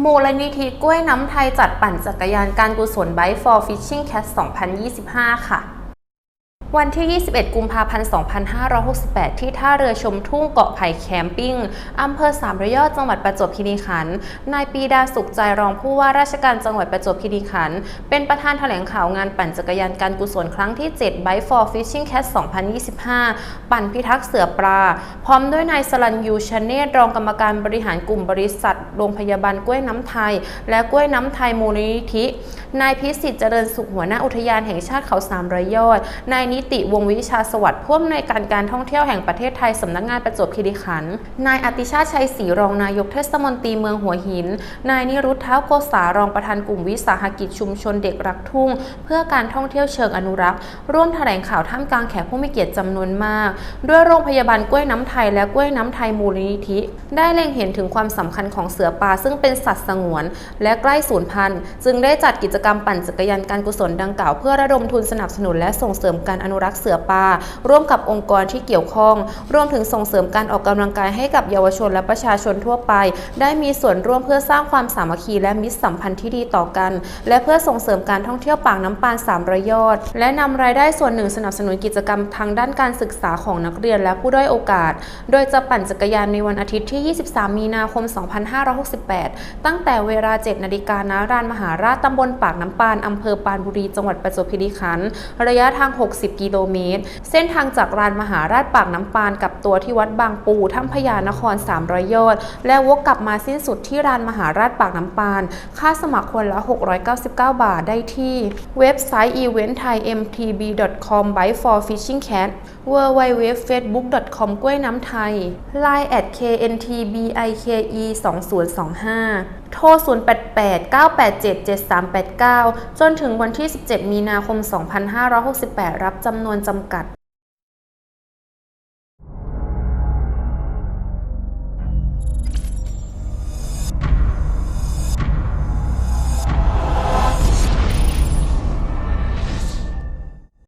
มูลนิธิกล้วยน้ำไทยจัดปั่นจักรยานการกุศล Bike for Fishing Cat 2025 ค่ะ วันที่ 21 กุมภาพันธ์ 2568 ที่ท่าเรือชมทุ่งเกาะไผ่แคมปิ้ง อำเภอสามระยอดจังหวัดประจวบคีรีขันธ์นายปีดาสุขใจรองผู้ว่าราชการจังหวัดประจวบคีรีขันธ์เป็นประธานแถลงข่าวงานปั่นจักรยานการกุศลครั้งที่ 7 Bike for Fishing Cat 2025 ปั่นพิทักษ์เสือปลา พร้อมด้วยนายสลันยูชเนตรองกรรมการบริหารกลุ่มบริษัท โรงพยาบาลกล้วยน้ำไทย และกล้วยน้ำไทยมูลนิธิ นายพิสิทธิ์เจริญสุขหัวหน้าอุทยานแห่งชาติเขาสามร้อยยอดนายนิติวงวิชาสวัสดิ์ผู้อำนวยการการท่องเที่ยวแห่งประเทศไทยสำนักงานประจวบคีรีขันธ์นายอติชาชัยศรีรองนายกเทศมนตรีเมืองหัวหิน นายนิรุธเท้าโกษารองประธานกลุ่มวิสาหกิจชุมชนเด็กรักทุ่ง เพื่อการท่องเที่ยวเชิงอนุรักษ์ ร่วมแถลงข่าวท่ามกลางแขกผู้มีเกียรติจำนวนมาก ด้วยโรงพยาบาลกล้วยน้ำไทยและกล้วยน้ำไทยมูลนิธิ ได้เล็งเห็นถึงความสำคัญของเสือป่าซึ่งเป็นสัตว์สงวน และใกล้สูญพันธุ์ จึงได้จัดกิจกรรมปั่นจักรยานการกุศลดังกล่าวเพื่อระดมทุนสนับสนุนและส่งเสริมการอนุรักษ์เสือป่าร่วมกับองค์กรที่เกี่ยวข้อง รวมถึงส่งเสริมการออกกำลังกายให้กับเยาวชนและประชาชนทั่วไป ได้มีส่วนร่วมเพื่อสร้างความสามัคคีและมิตรสัมพันธ์ที่ดีต่อกัน และเพื่อส่งเสริมการท่องเที่ยวปากน้ำปานสามระยอด และนำรายได้ส่วนหนึ่งสนับสนุนกิจกรรมทางด้านการศึกษาของนักเรียนและผู้ด้อยโอกาส โดยจะปั่นจักรยานในวันอาทิตย์ที่ 23 มีนาคม 2568 ตั้งแต่เวลา 7 นาฬิกาณรานมหาราชตำบลปากน้ำปานอำเภอปานบุรี จังหวัดประจวบคีรีขันธ์ ระยะทาง 60กิโลเมตร เส้นทางจากรานมหาราชปากน้ำปานกับตัวที่วัดบางปูถ้ำพญานคร 300 ยอด และวกกลับมาสิ้นสุดที่รานมหาราชปากน้ำปาน ค่าสมัครคนละ 699 บาทได้ที่ เว็บไซต์ event thai mtb.com by for fishing cat w w w facebook com กล้วยน้ำไทย line at kntbike 2025โทร 088-987-7389 จนถึงวันที่ 17 มีนาคม 2568 รับจจำนวนจำกัด